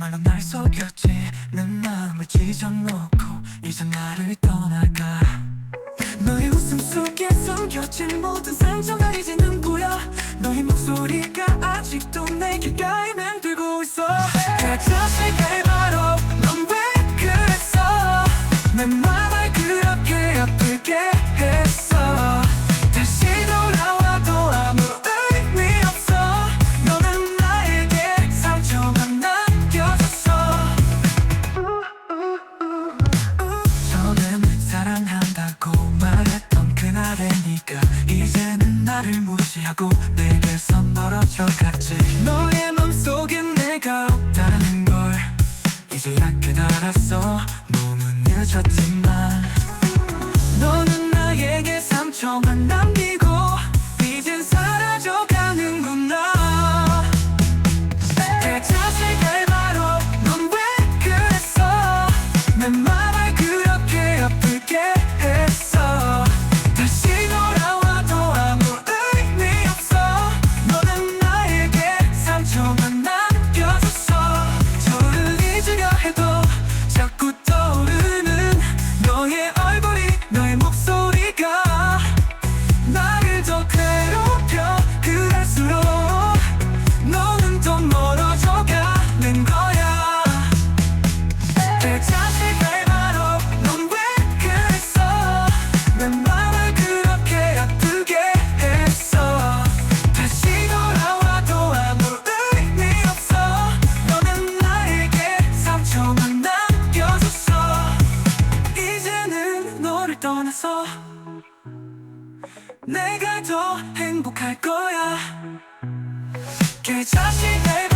말로 날 속였지. 내 마음을 찢어놓고 이제 나를 떠나가. 너의 웃음 속에 숨겨진 모든 상처가 이제는 보여. 너의 목소리가 아직도 내게 가. 무시하고 내게서 멀어져 갔지. 너의 맘속엔 내가 없다는 걸 이제야 깨달았어. 너무 늦었지만 너는 나에게 상처만 남기 떠나서 내가 더 행복할 거야. 그 자신을